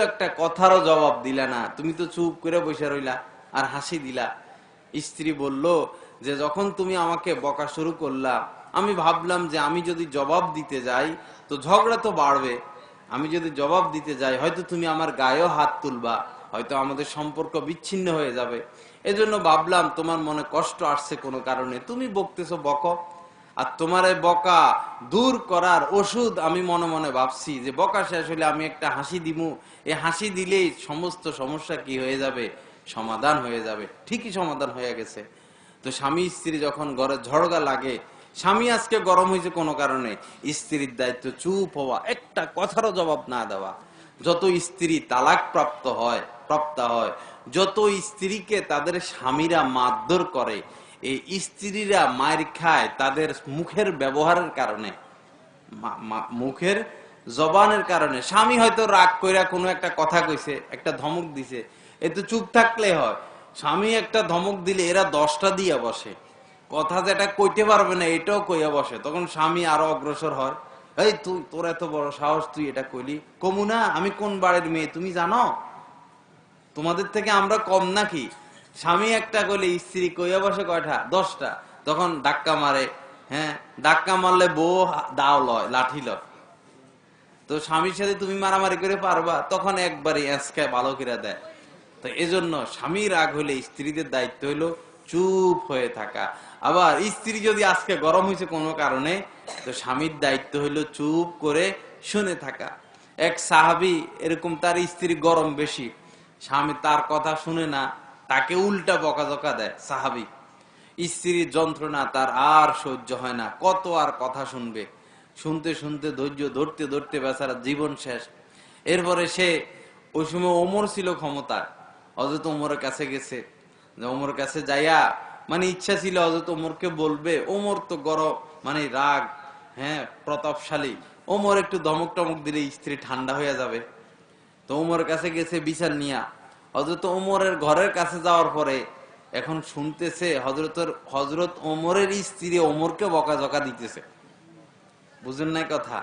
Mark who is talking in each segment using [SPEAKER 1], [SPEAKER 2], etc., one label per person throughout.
[SPEAKER 1] একটা কথারও জবাব দিলা না। তুমি তো চুপ করে বসে রইলা আর হাসি দিলা। স্ত্রী বলল, যে যখন তুমি আমাকে বকা শুরু করলা, আমি ভাবলাম যে আমি যদি জবাব দিতে যাই, তো ঝগড়া তো বাড়বে। আমি যদি জবাব দিতে যাই, হয়তো তুমি আমার গায়েও হাত তুলবা, হয়তো আমাদের সম্পর্ক বিচ্ছিন্ন হয়ে যাবে। এজন্য ভাবলাম তোমার মনে কষ্ট আসছে কোনো কারণে। তুমি বকতেছো বক। আর তোমার বকা দূর করার ওষুধ আমি মনে মনে ভাবছি যে বকা শেষ হলে আমি একটা হাসি দিমু। এই হাসি দিলেই সমস্ত সমস্যা কি হয়ে যাবে? সমাধান হয়ে যাবে। ঠিকই সমাধান হয়ে গেছে। তো স্বামী স্ত্রী যখন ঘরে ঝড়গা লাগে, স্বামী আজকে গরম হয়েছে কোনো কারণে? স্ত্রীর দায়িত্ব চুপ হওয়া, একটা কথারও জবাব না দেওয়া। যত স্ত্রী তালাক প্রাপ্ত হয় প্রাপ্ত হয়, যত স্ত্রীকে তাদের স্বামীরা মারধর করে এই স্ত্রীরা মার খায় তাদের মুখের ব্যবহারের কারণে। মুখের জবানের কারণে। স্বামী হয়তো রাগ কইরা কোনো একটা কথা কইছে, একটা ধমক দিছে। এ তো চুপ থাকলে হয়। স্বামী একটা ধমক দিলে এরা দশটা দিয়ে বসে। কথা যেটা কইতে পারবে না, এটাও কইয়া বসে। তখন স্বামী আরও অগ্রসর হয়। এই তুই, তোর এত বড় সাহস, তুই এটা কইলি? কমু না, আমি কোন বাড়ির মেয়ে, তুমি জানো? তোমাদের থেকে আমরা কম নাকি? স্বামী একটা করলে স্ত্রী কইয়া বসে কয়টা? দশটা। তখন ধাক্কা মারে হ্যাঁ? ধাক্কা মারলে বউ দাও লয়, লাঠি লয়। তো স্বামীর সাথে তুমি মারামারি করে পারবা, তখন একবারই এসকায় ভালো দেয়। তো এজন্য স্বামীর রাগ হলে স্ত্রীদের দায়িত্ব হলো চুপ হয়ে থাকা। আবার স্ত্রী যদি আজকে গরম হয়েছে কোনো কারণে, তো স্বামীর দায়িত্ব হলো চুপ করে শুনে থাকা। এক সাহাবি, এরকম তার স্ত্রী গরম বেশি। স্বামী তার কথা শুনে না তাকে উল্টা বকাঝকা দেয়, সাহাবি। স্ত্রীর যন্ত্রণা তার আর সহ্য হয় না, কত আর কথা শুনবে। শুনতে শুনতে ধৈর্য ধরতে ধরতে বেচারা জীবন শেষ। এরপরে সে ওই সময় ওমর ছিল ক্ষমতায় অযত ওমরের কাছে গেছে। যে ওমরের কাছে যাইয়া মানে ইচ্ছা ছিল অযত ওমরকে বলবে, ওমর তো গরম মানে রাগ হ্যাঁ প্রতাপশালী। ওমর একটু ধমক টমক দিলে স্ত্রী ঠান্ডা হয়ে যাবে। তো ওমরের কাছে গেছে বিচার নিয়া। হজরত ওমরের ঘরের কাছে যাওয়ার পরে এখন শুনতেছে হজরতের হজরত ওমরের স্ত্রী ওমরকে বকাঝকা দিতেছে। বুঝেন নাই কথা?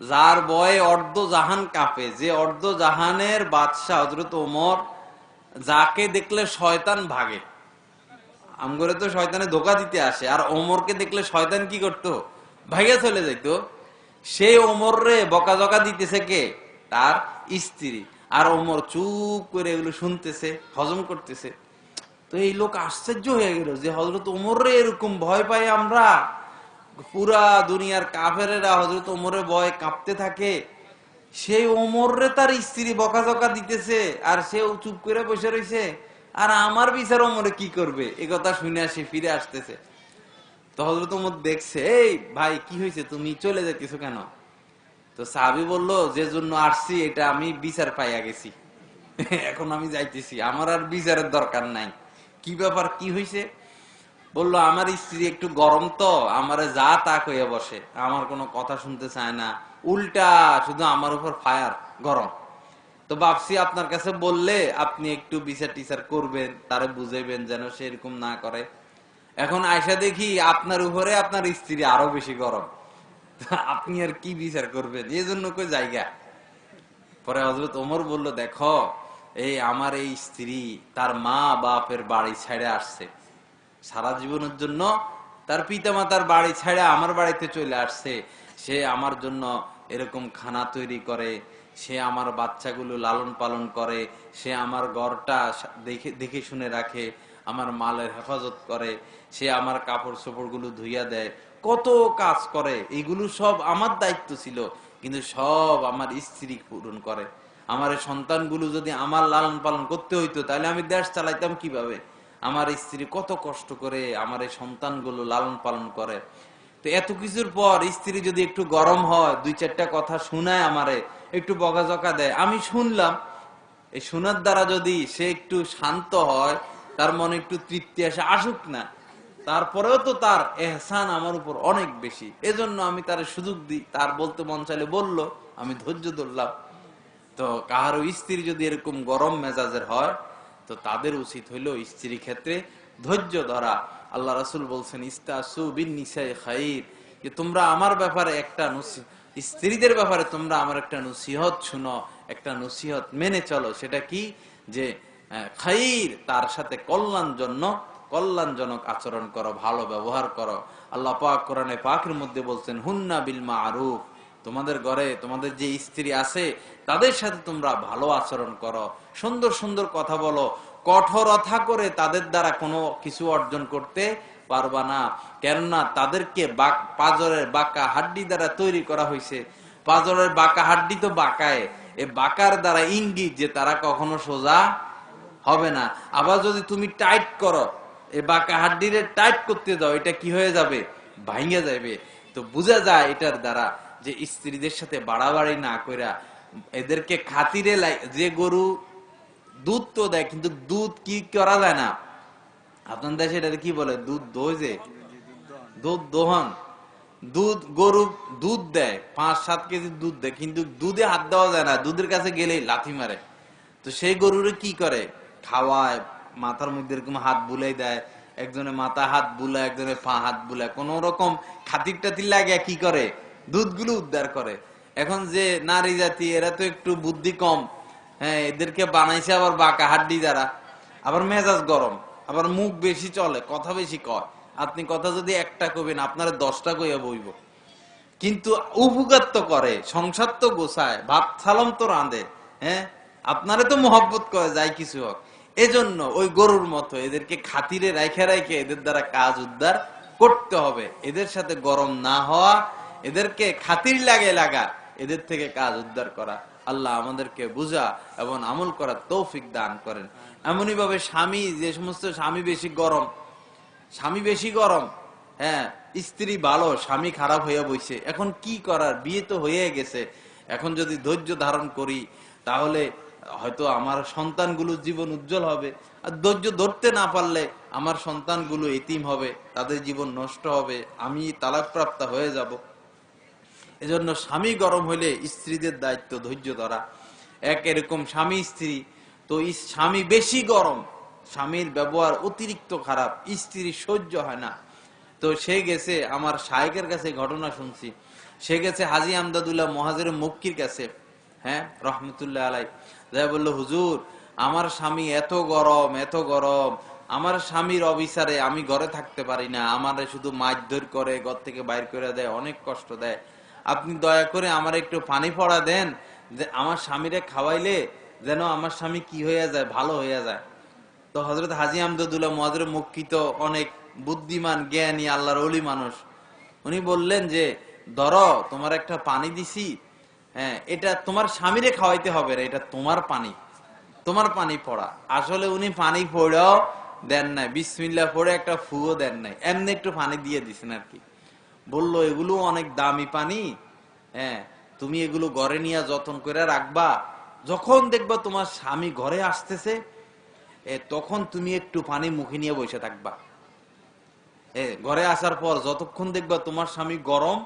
[SPEAKER 1] যার বয়ে অর্ধ জাহান কাঁপে, যে অর্ধ জাহানের বাদশাহ হজরত ওমর যাকে দেখলে শয়তান ভাগে। আমগরে তো শয়তানে ধোকা দিতে আসে, আর ওমরকে দেখলে শয়তান কি করতো? ভাগে চলে যাইতো। সেই ওমর রে বকাঝকা দিতেছে কে? তার স্ত্রী। আর ওমর চুপ করে এগুলো শুনতেছে, হজম করতেছে। তো এই লোক আশ্চর্য হয়ে গেল যে হজরত ওমর এরকম ভয় পাই আমরা। পুরা দুনিয়ার কাফেরেরা হজরত ওমরের ভয় কাঁপতে থাকে। সেই ওমর রে তার স্ত্রী বকাঝকা দিতেছে আর সেও চুপ করে বসে রয়েছে আর আমার বিচার ওমরে কি করবে? এ কথা শুনে আসে ফিরে আসতেছে। তো হজরত ওমর দেখছে, এই ভাই, কি হয়েছে তুমি চলে যেতেছো কেন? তো সাহাবি বলল, যে জন্য আসছি, এটা আমি বিচার পাইয়া গেছি। এখন আমি যাইতেছি। আমার আর বিচারের দরকার নাই। কি ব্যাপার, কি হয়েছে বলল, আমার স্ত্রী একটু গরম তো, আমারে যা তা কইয়া বসে। আমার কোনো কথা শুনতে চায় না। উল্টা, শুধু আমার উপর ফায়ার, গরম। তো ভাবছি আপনার কাছে বললে আপনি একটু বিচার টিচার করবেন, তারা বুঝাইবেন যেন সে এরকম না করে। এখন আয়সা দেখি আপনার উপরে আপনার স্ত্রী আরও বেশি গরম। আপনি আর কি বিচার করবেন? এই জন্য কই জায়গা? পরে হজরত ওমর বলল, দেখো, এই আমার এই স্ত্রী, তার মা বাপের বাড়ি ছেড়ে আসছে। সারা জীবনের জন্য তার পিতা মাতার বাড়ি ছেড়ে আমার বাড়িতে চলে আসছে। সে আমার জন্য এরকম খানা তৈরি করে, সে আমার বাচ্চাগুলো লালন পালন করে, সে আমার ঘরটা দেখে দেখে শুনে রাখে, আমার মালের হেফাজত করে, সে আমার কাপড় চোপড়গুলো ধুইয়া দেয়। কত কাজ করে, এগুলো সব আমার দায়িত্ব ছিল, কিন্তু সব আমার স্ত্রী পূরণ করে। আমার সন্তানগুলো যদি আমার লালন পালন করতে হইতো, তাহলে আমি দেশ চালাইতাম কীভাবে? আমার স্ত্রী কত কষ্ট করে আমার এই সন্তানগুলো লালন পালন করে। তো এত কিছুর পর স্ত্রী যদি একটু গরম হয়, দুই চারটা কথা শোনায় আমারে, একটু বকাঝকা দেয়, আমি শুনলাম, এই শোনার দ্বারা যদি সে একটু শান্ত হয়, তার মনে একটু তৃপ্তি আসে, আসুক না। তারপরেও তো তার এহসান আমার উপর অনেক বেশি। এজন্য আমি তার সুযোগ দিই। তার বলতে মন চাইলে বলল, আমি ধৈর্য ধরলাম। তো কাহারও স্ত্রী যদি এরকম গরম মেজাজের হয়, তো তাদের উচিত হইল স্ত্রী ক্ষেত্রে ধৈর্য ধরা। আল্লাহ রাসুল বলছেন, ইস্তাসু বিন নিসাই খাইর। যে তোমরা আমার ব্যাপারে একটা স্ত্রীদের ব্যাপারে তোমরা আমার একটা নসিহত শুনো, একটা নসিহত মেনে চলো। সেটা কি? যে খাইর তার সাথে কল্যাণ জন্য কল্যাণজনক আচরণ করো, ভালো ব্যবহার করো। আল্লাহ পাক কোরআনে পাকের মধ্যে বলছেন, হুন্না বিল মারুফ। তোমাদের ঘরে তোমাদের যে স্ত্রী আছে, তাদের সাথে তোমরা ভালো আচরণ করো, সুন্দর সুন্দর কথা বলো কঠোরতা করে তাদের দ্বারা কোনো কিছু অর্জন করতে পারবা না। কেননা তাদেরকে পাজরের বাঁকা হাড্ডি দ্বারা তৈরি করা হয়েছে পাজরের বাঁকা হাড্ডি তো বাঁকায়। এ বাঁকার দ্বারা ইঙ্গিত যে তারা কখনো সোজা হবে না। আবার যদি তুমি টাইট করো এই বাঁকা হাড্ডিরে টাইট করতে দাও, এটা কি হয়ে যাবে? ভাঙে যাবে তো বোঝা যায় এটার দ্বারা যে স্ত্রীদের সাথে বাড়াবাড়ি না কইরা এদেরকে খাতিরে যে গরু দুধ তো দেয়, কিন্তু দুধ কি করা যায় না? আপনার দেশে এটা কি বলে? দুধ দোয় যে? দুধ দোহন। দুধ গরু দুধ দেয়, পাঁচ সাত কেজি দুধ দেয়, কিন্তু দুধে হাত দেওয়া যায় না, দুধের কাছে গেলেই লাথি মারে। তো সেই গরুরে কি করে? খাওয়ায় মাথার মধ্যে এরকম হাত বুলাই দেয়, একজনে মাথা হাত বুলায়, একজনে পা হাত বুলায়। কোন রকম খাতির টাতির লাগে কি করে? দুধগুলো উদ্ধার করে। এখন যে নারী জাতি, এরা তো একটু বুদ্ধি কম। হ্যাঁ এদেরকে বানাইছে আবার বাঁকা হাড্ডি দ্বারা আবার মেজাজ গরম, আবার মুখ বেশি চলে, কথা বেশি কয়। আপনি কথা যদি একটা কবেন আপনার দশটা কইয়া বইব। কিন্তু উপকার তো করে, সংসার তো গোছায়, ভাত সালাম তো রাঁধে হ্যাঁ? আপনারে তো মহব্বত করে, যাই কিছু হোক। এজন্য ওই গরুর মতো এদেরকে খাতিরে রাইখে রাইখে এদের দ্বারা কাজ উদ্ধার করতে হবে। এদের সাথে গরম না হওয়া, এদেরকে খাতির লাগে লাগা, এদের থেকে কাজ উদ্ধার করা। আল্লাহ আমাদেরকে বুঝা এবং আমল করার তৌফিক দান করেন। এমনই ভাবে স্বামী, যে সমস্ত স্বামী বেশি গরম, স্বামী বেশি গরম হ্যাঁ স্ত্রী ভালো, স্বামী খারাপ হইয়া বইছে, এখন কি করার? বিয়ে তো হয়ে গেছে। এখন যদি ধৈর্য ধারণ করি, তাহলে হয়তো আমার সন্তানগুলো জীবন উজ্জ্বল হবে। আর ধৈর্য ধরতে না পারলে আমার সন্তানগুলো এতিম হবে, তাদের জীবন নষ্ট হবে, আমি তালাকপ্রাপ্ত হয়ে যাব। এজন্য স্বামী গরম হইলে স্ত্রীদের দায়িত্ব ধৈর্য ধরা। এক এরকম স্বামী স্ত্রী, তো স্বামী বেশি গরম, স্বামীর ব্যবহার অতিরিক্ত খারাপ স্ত্রী সহ্য হয় না। তো সে গেছে, আমার শায়কের কাছে ঘটনা শুনছি। সে গেছে হাজি আমদাদুল্লাহ মহাজের মক্কির কাছে। হ্যাঁ রহমতুল্লাহ আলাই যাই বলল, হুজুর, আমার স্বামী এত গরম এত গরম। আমার স্বামীর অবিচারে আমি ঘরে থাকতে পারি না। আমারে শুধু মারধর করে, ঘর থেকে বাইর করে দেয়, অনেক কষ্ট দেয়। আপনি দয়া করে আমার একটু পানি পড়া দেন, যে আমার স্বামীরে খাওয়াইলে যেন আমার স্বামী কি হয়ে যায়, ভালো হয়ে যায়। তো হজরত হাজি আমদুল্লাহ মহাজের মুক্তি তো অনেক বুদ্ধিমান, জ্ঞানী, আল্লাহর অলি মানুষ। উনি বললেন যে, ধরো, তোমার একটা পানি দিছি হ্যাঁ এটা তোমার স্বামীরে খাওয়াইতে হবে রে, এটা তোমার পানি। তোমার পানি পড়া। আসলে উনি পানি পড়েও দেন নাই বিসমিল্লা পড়ে একটা ফুও দেন নাই। এমনি একটু পানি দিয়ে দিছেন আর কি। বলল, এগুলো অনেক দামি পানি হ্যাঁ তুমি এগুলো ঘরে নিয়ে যত্ন করে রাখবা। যখন দেখবা তোমার স্বামী ঘরে আসতেছে তখন তুমি একটু পানি মুখে নিয়ে বসে থাকবা। ঘরে আসার পর যতক্ষণ দেখবা তোমার স্বামী গরম,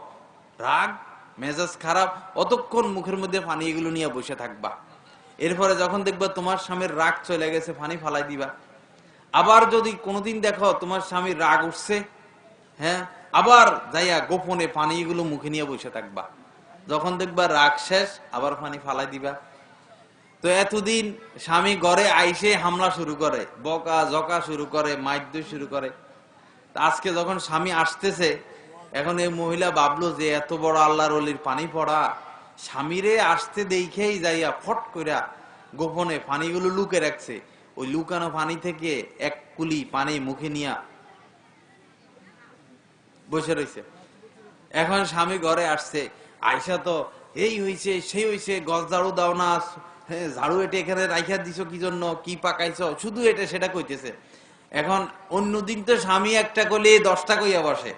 [SPEAKER 1] রাগ মেজাজ খারাপ, অতক্ষণ মুখের মধ্যে পানি এগুলো নিয়ে বসে থাকবা। এরপরে যখন দেখবা তোমার স্বামীর রাগ চলে গেছে, পানি ফালাই দিবা। আবার যদি কোনোদিন দেখো তোমার স্বামীর রাগ উঠছে হ্যাঁ আবার যাইয়া গোপনে পানি এগুলো মুখে নিয়ে বসে থাকবা। যখন দেখবা রাগ শেষ, আবার পানি ফালাই দিবা। তো এতদিন স্বামী ঘরে আইসে হামলা শুরু করে বকা জকা শুরু করে মাইদ্য শুরু করে। আজকে যখন স্বামী আসতেছে এখন এই মহিলা ভাবলো যে এত বড় আল্লাহর অলির পানি পড়া। স্বামীরে আসতে দেখেই যাইয়া ফট কইরা গোপনে পানিগুলো লুকে রাখছে। ওই লুকানো পানি থেকে এক কুলি পানি মুখে নিয়া বসে রয়েছে এখন স্বামী ঘরে আসছে। আয়সা তো, এই হইছে, সেই হইছে, গছ ঝাড়ু দাও না হ্যাঁ ঝাড়ু এটা এখানে রাইখা দিছো কি জন্য, কি পাকাইছ? শুধু এটা, সেটা কইতেছে। এখন অন্যদিন তো স্বামী একটা কইলে দশটা কইয়া বসে।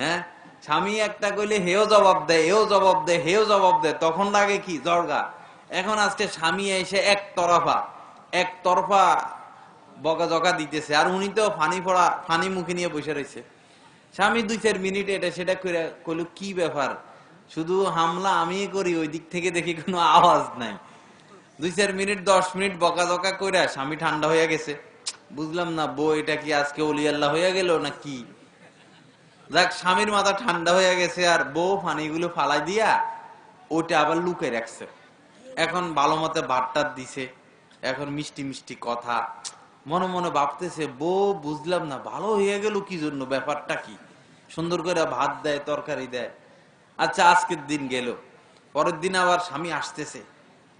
[SPEAKER 1] হ্যাঁ? স্বামী একটা কইলে, হেও জবাব দেয় এও জবাব দেয় হেও জবাব দেয় তখন লাগে কি? জর্গা। এখন আজকে স্বামী এসে এক তরফা এক তরফা বকা জকা দিতেছে, আর উনি তো ফানি পড়া ফানি মুখে নিয়ে বসে রয়েছে স্বামী দুই চার মিনিট এটা সেটা করে কইলো, কি ব্যাপার? শুধু হামলা আমি করি, ওই দিক থেকে দেখি কোনো আওয়াজ নাই। দুই চার মিনিট, দশ মিনিট বকা জকা কইরা স্বামী ঠান্ডা হয়ে গেছে। বুঝলাম না, বউ এটা কি আজকে অলি আল্লাহ হয়ে গেল না কি? যাক, স্বামীর মাথা ঠান্ডা হয়ে গেছে আর বউ পানিগুলো ফালাই দিয়া ওটা আবার লুকে রাখছে। এখন ভালো মতে ভাতটা দিছে, এখন মিষ্টি মিষ্টি কথা। মনে মনে ভাবতেছে, বউ বুঝলাম না, ভালো হয়ে গেল কি জন্য, ব্যাপারটা কি? সুন্দর করে ভাত দেয়, তরকারি দেয়। আচ্ছা আজকের দিন গেল। পরের দিন আবার স্বামী আসতেছে।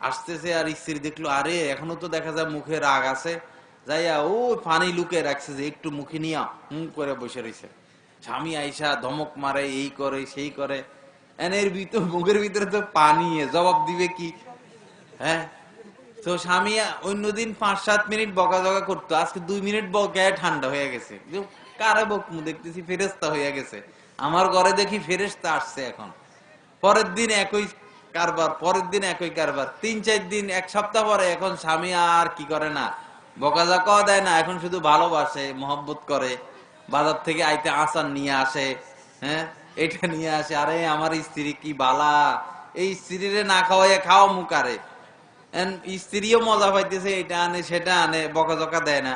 [SPEAKER 1] আসতেছে আর স্ত্রী দেখল, আরে, এখনও তো দেখা যায় মুখে রাগ আছে। যাইয়া ও পানি লুকে রাখছে যে একটু মুখে নিয়া হুম করে বসে রয়েছে স্বামী আইসা ধমক মারে, এই করে, সেই করে। এন এর ভিতর, মুখের ভিতরে তো পানি জবাব দিবে কি? হ্যাঁ? তো স্বামী অন্যদিন পাঁচ, সাত মিনিট বকা জকা করতো। আজকে দুই মিনিট বকায় ঠান্ডা হয়ে গেছে। কারে বকমু দেখতেছি ফেরেস্তা হয়ে গেছে। আমার ঘরে দেখি ফেরেস্তা আসছে এখন। পরের দিন একই কারবার, পরের দিন একই কারবার। তিন, চার দিন, এক সপ্তাহ পরে এখন স্বামী আর কি করে না? বকাঝকাও দেয় না, এখন শুধু ভালোবাসে, মহব্বত করে। বাজার থেকে আইতে আচার নিয়ে আসে হ্যাঁ? এটা নিয়ে আসে, আরে আমার স্ত্রী কি বালা? এই স্ত্রীরে না খাওয়াইয়া খাওয়া মুখারে স্ত্রীও মজা পাইতেছে, এটা আনে, সেটা আনে, বকাঝকা দেয় না।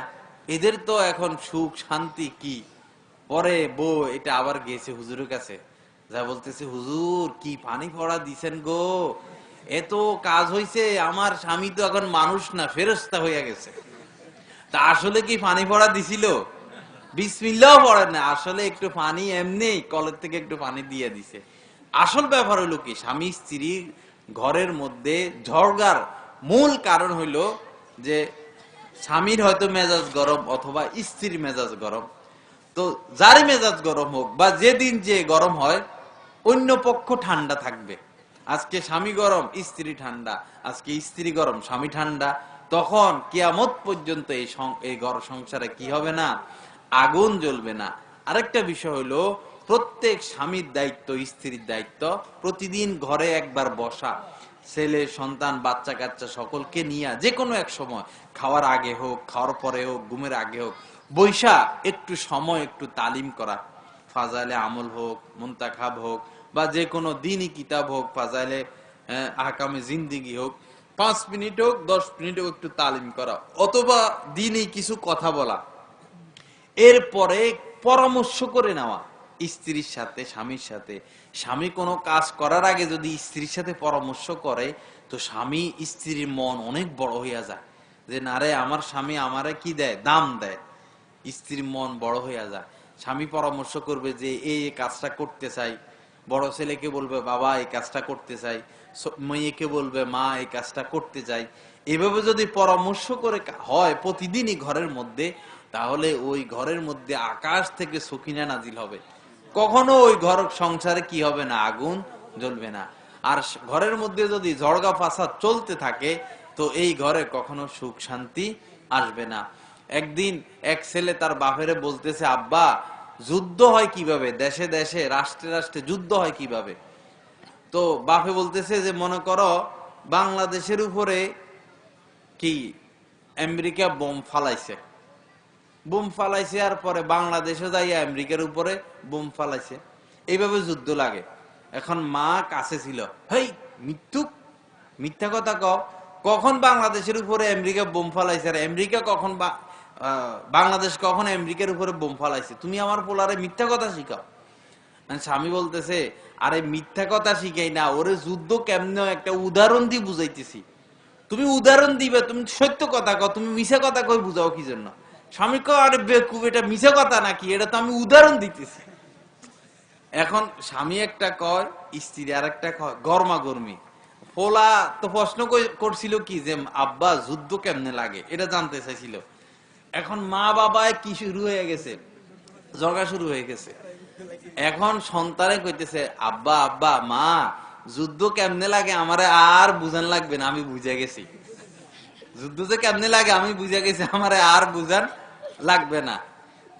[SPEAKER 1] এদের তো এখন সুখ, শান্তি কি? পরে বউ, এটা আবার গেছে হুজুরের কাছে। যা বলতেছে, হুজুর, কি পানি পড়া দিছেন গো? এত কাজ হইছে, আমার স্বামী তো এখন মানুষ না ফেরস্তা হইয়া গেছে। তা আসলে কি পানি পড়া দিছিল? বিসমিল্লাও পড়ে না। আসলে একটু পানি এমনি কলের থেকে একটু পানি দিয়ে দিছে। আসল ব্যাপার হইল কি, স্বামী স্ত্রী ঘরের মধ্যে ঝড়গার মূল কারণ হইল যে স্বামীর হয়তো মেজাজ গরম অথবা স্ত্রীর মেজাজ গরম। তো যারই মেজাজ গরম হোক বা যেদিন যে গরম হয়, অন্য পক্ষ ঠান্ডা থাকবে। আজকে স্বামী গরম, স্ত্রী ঠান্ডা। আজকে স্ত্রী গরম, স্বামী ঠান্ডা। তখন কিয়ামত পর্যন্ত এই এই ঘর সংসারে কি হবে না? আগুন জ্বলবে না। আরেকটা বিষয় হলো প্রত্যেক স্বামীর দায়িত্ব স্ত্রীর দায়িত্ব প্রতিদিন ঘরে একবার বসা ছেলে সন্তান বাচ্চা কাচ্চা সকলকে নিয়ে যে কোনো এক সময় খাওয়ার আগে হোক খাওয়ার পরে হোক ঘুমের আগে হোক বৈশা একটু সময় একটু তালিম করা। ফাজাইলে আমল হোক মুন্তাখাব হোক বা যে কোনো দিনই কিতাব হোক ফাজাইলে আহ, আহকামে জিন্দিগি হোক পাঁচ মিনিট হোক দশ মিনিট হোক একটু তালিম করা। অথবা দিনই কিছু কথা বলা। এরপরে পরামর্শ করে নেওয়া। স্ত্রীর সাথে, স্বামীর সাথে। স্বামী কোনো কাজ করার আগে যদি স্ত্রীর সাথে পরামর্শ করে, তো স্বামী স্ত্রীর মন অনেক বড় হইয়া যায়। যে, না রে, আমার স্বামী আমারে কি দেয়? দাম দেয়। স্ত্রীর মন বড় হইয়া যায়। স্বামী পরামর্শ করবে যে এই এই কাজটা করতে চাই। বড় ছেলেকে বলবে, বাবা, এই কাজটা করতে চাই। মেয়েকে বলবে, মা, এই কাজটা করতে চাই। এভাবে যদি পরামর্শ করে হয় প্রতিদিনই ঘরের মধ্যে তাহলে ওই ঘরের মধ্যে আকাশ থেকে সকিনা নাজিল হবে। কখনো ওই ঘর সংসারে কি হবে না? আগুন জ্বলবে না। আর ঘরের মধ্যে যদি ঝড়গা ফাসাদ চলতে থাকে, তো এই ঘরে কখনো সুখ শান্তি আসবে না। একদিন এক ছেলে তার বাপেরে বলতেছে, আব্বা, যুদ্ধ হয় কীভাবে? দেশে দেশে, রাষ্ট্রে রাষ্ট্রে যুদ্ধ হয় কীভাবে? তো বাপে বলতেছে যে, মনে করো, বাংলাদেশের উপরে কি আমেরিকা বোম ফালাইছে? বোম ফালাইছে আর পরে বাংলাদেশে যাইয়া আমেরিকার উপরে বোম ফালাইছে। এইভাবে যুদ্ধ লাগে। এখন মা কাছে ছিল, হেই মৃত্যুক মিথ্যা কথা কও। কখন বাংলাদেশের উপরে আমেরিকা বোম ফালাইছে আর আমেরিকা কখন বাংলাদেশ কখন আমেরিকার উপরে বোম ফালাইছে? তুমি আমার পোলারে মিথ্যা কথা শিখাও আর স্বামী বলতেছে, আরে, মিথ্যা কথা শিখাই না, ওরে যুদ্ধ কেমনে একটা উদাহরণ দিয়ে বুঝাইতেছি। তুমি উদাহরণ দিবে, তুমি সত্য কথা কও, তুমি মিছা কথা কই বুঝাও কি জন্য? স্বামী কো আরে বেকুব এটা মিছা কথা নাকি? এটা তো আমি উদাহরণ দিতেছি। এখন স্বামী একটা কয়, স্ত্রী আর একটা কয়, গরমা গরমি। ফোলা তো প্রশ্ন করছিল কি যে, আব্বা, যুদ্ধ কেমনে লাগে? এটা জানতে চাইছিল। এখন মা বাবায় কি শুরু হয়ে গেছে? জগা শুরু হয়ে গেছে। এখন সন্তানে কইতেছে, আব্বা আব্বা, মা, যুদ্ধ কেমনে লাগে? আমারে আর বুঝান লাগবে না, আমি বুঝে গেছি। যুদ্ধ যে কেমনে লাগে, আমি বুঝে গেছি, আমারে আর বুঝান লাগবে না।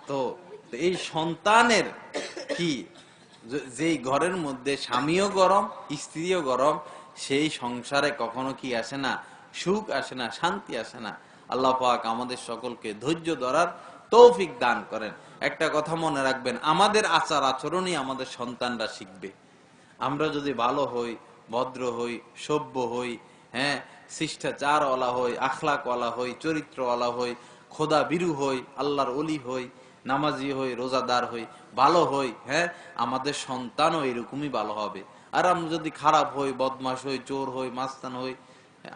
[SPEAKER 1] তো এই সন্তানের কি? যে- ঘরের মধ্যে স্বামীও গরম, স্ত্রীও গরম, সেই সংসারে কখনো কি আসে না? সুখ আসে না, শান্তি আসে না। আল্লাহ পাক আমাদের সকলকে ধৈর্য ধরার তৌফিক দান করেন। একটা কথা মনে রাখবেন, আমাদের আচার আচরণই আমাদের সন্তানরা শিখবে। আমরা যদি ভালো হই, ভদ্র হই, সভ্য হই হ্যাঁ শিষ্টাচার শিষ্টাচারওয়ালা হই, আখলাকওয়ালা হই, চরিত্রওয়ালা হই খোদা বিরু হই, আল্লাহর অলি হই, নামাজি হই, রোজাদার হই, ভালো হই হ্যাঁ আমাদের সন্তানও এরকমই ভালো হবে। আর আমরা যদি খারাপ হই বদমাস হই, চোর হই, মাস্তান হই,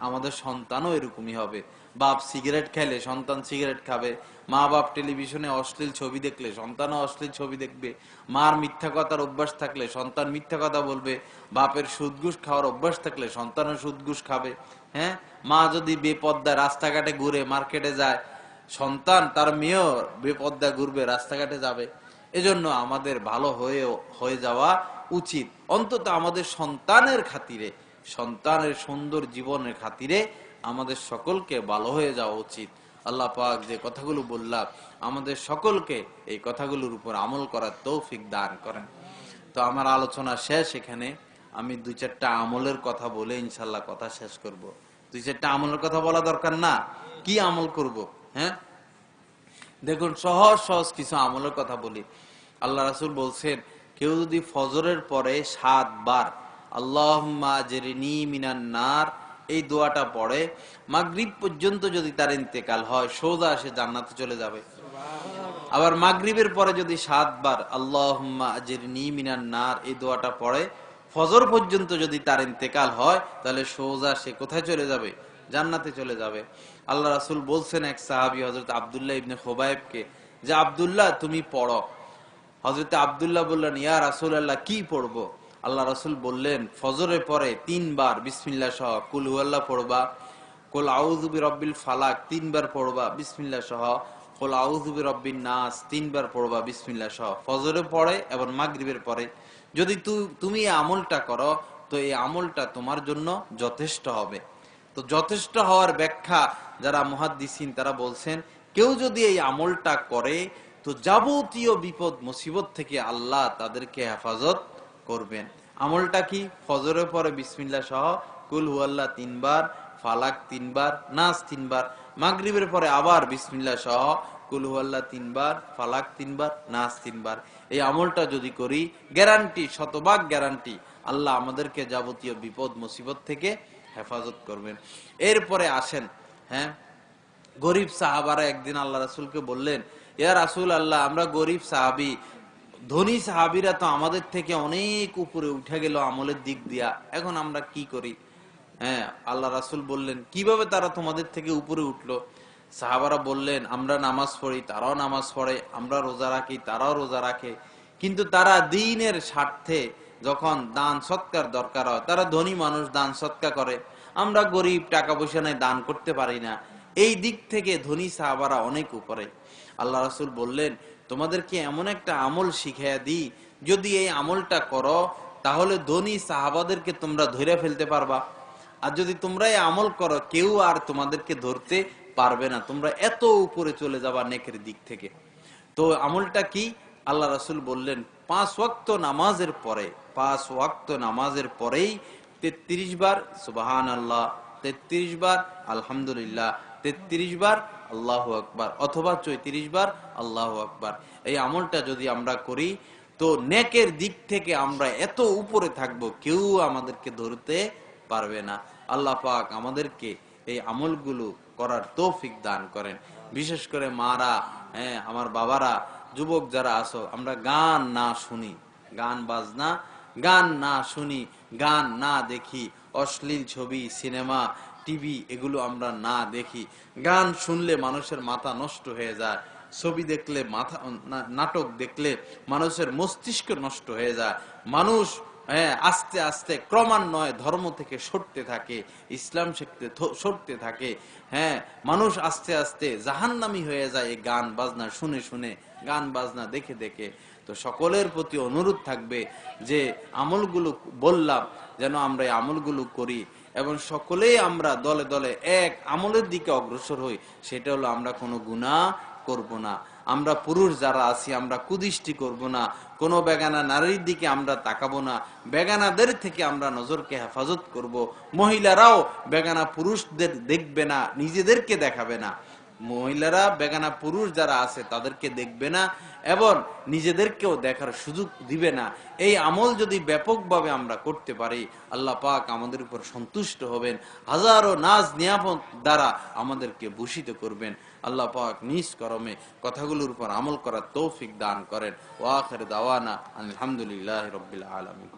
[SPEAKER 1] আমাদের সন্তানও এরকমই হবে। বাপ সিগারেট খেলে, সন্তান সিগারেট খাবে। মা বাপ টেলিভিশনে অশ্লীল ছবি দেখলে, সন্তানও অশ্লীল ছবি দেখবে। মার মিথ্যা কথার অভ্যাস থাকলে, সন্তান মিথ্যা কথা বলবে। বাপের সুদঘুষ খাওয়ার অভ্যাস থাকলে, সন্তানও সুদঘুষ খাবে। হ্যাঁ মা যদি বেপদ্দা রাস্তাঘাটে ঘুরে মার্কেটে যায় সন্তান, তার মেয়েও বেপদ্দা ঘুরবে, রাস্তাঘাটে যাবে। এজন্য আমাদের ভালো হয়ে হয়ে যাওয়া উচিত। অন্তত আমাদের সন্তানের খাতিরে, সন্তানের সুন্দর জীবনের খাতিরে আমাদের সকলকে ভালো হয়ে যাওয়া উচিত। আল্লাহ পাক যে কথাগুলো বললাম, আমাদের সকলকে এই কথাগুলোর উপর আমল করার তৌফিক দান করেন। তো আমার আলোচনা শেষ এখানে। আমি দুই চারটা আমলের কথা বলে ইনশাল্লাহ কথা শেষ করব। দুই চারটা আমলের কথা বলা দরকার না। কি আমল করব? হ্যাঁ? দেখুন সহজ সহজ কিছু আমলের কথা বলি। আল্লাহ রাসুল বলছেন কেউ যদি ফজরের পরে সাতবার আল্লাহ মিনান নার এই দোয়াটা পড়ে মাগরিব পর্যন্ত যদি তার ইন্তেকাল হয় সোজা সে জান্নাতে চলে যাবে। আবার মাগরিবের পরে যদি সাতবার আল্লাহ মিনান নার এই দোয়াটা পড়ে ফজর পর্যন্ত যদি তার ইন্তেকাল হয় তাহলে সোজা সে কোথায় চলে যাবে? জান্নাতে চলে যাবে। আল্লাহ রাসুল বলছেন এক সাহাবি হজরত আবদুল্লাহ ইবনে খোবাইবকে যে, আবদুল্লাহ, তুমি পড়ো। হজরত আবদুল্লাহ বললেন, ইয়া রাসুল আল্লাহ কি পড়ব? আল্লাহ রাসুল বললেন, ফজরে পরে তিনবার বিসমিল্লা সহ। কুল আল্লাহ পড়বা। কোল আউজুবি রব্বিল ফালাক, তিনবার পড়বা বিসমিল্লা সহ। কোল আউজুবি রব্বিন নাস, তিনবার পড়বা বিসমিল্লা সহ। ফজরে পড়ে এবং মাগরিবের পরে। যদি তুমি এই আমলটা করো, তো এই আমলটা তোমার জন্য যথেষ্ট হবে। তো যথেষ্ট হওয়ার ব্যাখ্যা যারা মহাদ্দিসিন তারা বলছেন, কেউ যদি এই আমলটা করে, তো যাবতীয় বিপদ, মুসিবত থেকে আল্লাহ তাদেরকে হেফাজত করবেন। আমলটা কি? ফজরের পরে বিসমিল্লা সহ কুল হুয়াল্লাহ তিনবার, ফালাক তিনবার, নাস তিনবার, মাগরিবের পরে আবার বিসমিল্লা সহ কুল হুয়াল্লাহ তিনবার, ফালাক তিনবার, নাস তিনবার। এই আমলটা যদি করি গ্যারান্টি শতভাগ গ্যারান্টি আল্লাহ আমাদেরকে যাবতীয় বিপদ, মুসিবত থেকে হেফাজত করবেন। এরপরে আসেন হ্যাঁ? গরিব সাহাবারা একদিন আল্লাহ রাসুলকে বললেন, ইয়া রাসুল আল্লাহ আমরা গরিব সাহাবি। ধনী সাহাবিরা তো আমাদের থেকে অনেক উপরে উঠে গেল আমলের দিক দিয়া। এখন আমরা কি করি? হ্যাঁ আল্লাহ রাসুল বললেন, কীভাবে তারা তোমাদের থেকে উপরে উঠল? সাহাবারা বললেন, আমরা নামাজ পড়ি, তারাও নামাজ পড়ে। আমরা রোজা রাখি, তারাও রোজা রাখে। কিন্তু তারা দিনের স্বার্থে যখন দান সৎকার দরকার হয়, তারা ধনী মানুষ দান সৎকার করে। আমরা গরিব, টাকা পয়সা নেই, দান করতে পারি না। এই দিক থেকে ধনী সাহাবারা অনেক উপরে। আল্লাহ রাসুল বললেন, তোমাদেরকে এমন একটা আমল শিখাইয়া দিই, যদি এই আমলটা করো, তাহলে ধনী সাহাবাদেরকে তোমরা ধরে ফেলতে পারবা। আর যদি তোমরা এই আমল করো, কেউ আর তোমাদেরকে ধরতে পারবে না। তোমরা এত উপরে চলে যাবা নেকের দিক থেকে। তো আমলটা কি? আল্লাহ রাসুল বললেন, পাঁচ ওয়াক্ত নামাজের পরে, পাঁচ ওয়াক্ত নামাজের পরেই তেত্রিশ বার সুবাহান আল্লাহ তেত্রিশ বার আলহামদুলিল্লাহ, তেত্রিশ বার আল্লাহ আকবার অথবা চৈত্রিশ বার আল্লাহ আকবার। এই আমলটা যদি আমরা করি, তো নেকের দিক থেকে আমরা এত উপরে থাকব, কেউ আমাদেরকে ধরতে পারবে না। আল্লাহ পাক আমাদেরকে এই আমলগুলো করার তৌফিক দান করেন। বিশেষ করে মারা হ্যাঁ আমার বাবারা যুবক যারা আছো, আমরা গান না শুনি, গান বাজনা, গান না শুনি, গান না দেখি, অশ্লীল ছবি, সিনেমা, টিভি এগুলো আমরা না দেখি। গান শুনলে মানুষের মাথা নষ্ট হয়ে যায়, ছবি দেখলে মাথা নাটক দেখলে মানুষের মস্তিষ্ক নষ্ট হয়ে যায়। মানুষ হ্যাঁ আস্তে আস্তে ক্রমান্বয়ে ধর্ম থেকে সরতে থাকে, ইসলাম শিখতে সরতে থাকে। হ্যাঁ মানুষ আস্তে আস্তে জাহান্নামি হয়ে যায় এই গান বাজনা শুনে শুনে, গান বাজনা দেখে দেখে। তো সকলের প্রতি অনুরোধ থাকবে যে আমলগুলো বললাম, যেন আমরা এই আমলগুলো করি এবং সকলেই আমরা দলে দলে এক আমলের দিকে অগ্রসর হই, সেটা হলো আমরা কোনো গুণা করব না। আমরা পুরুষ যারা আছি, আমরা কুদৃষ্টি করব না। কোনো বেগানা নারীর দিকে আমরা তাকাবো না। বেগানাদের থেকে আমরা নজরকে হেফাজত করব। মহিলারাও বেগানা পুরুষদের দেখবে না, নিজেদেরকে দেখাবে না। মহিলারা বেগানা পুরুষ যারা আছে, তাদেরকে দেখবে না এবং নিজেদেরকেও দেখার সুযোগ দিবে না। এই আমল যদি ব্যাপকভাবে আমরা করতে পারি, আল্লাহ পাক আমাদের উপর সন্তুষ্ট হবেন। হাজারো নাজ নিয়ামত দ্বারা আমাদেরকে ভূষিত করবেন। আল্লাহ পাক নিজ করমে কথাগুলোর উপর আমল করার তৌফিক দান করেন। ওয়াখের দাওয়ানা আলহামদুলিল্লাহ রবিল আলমী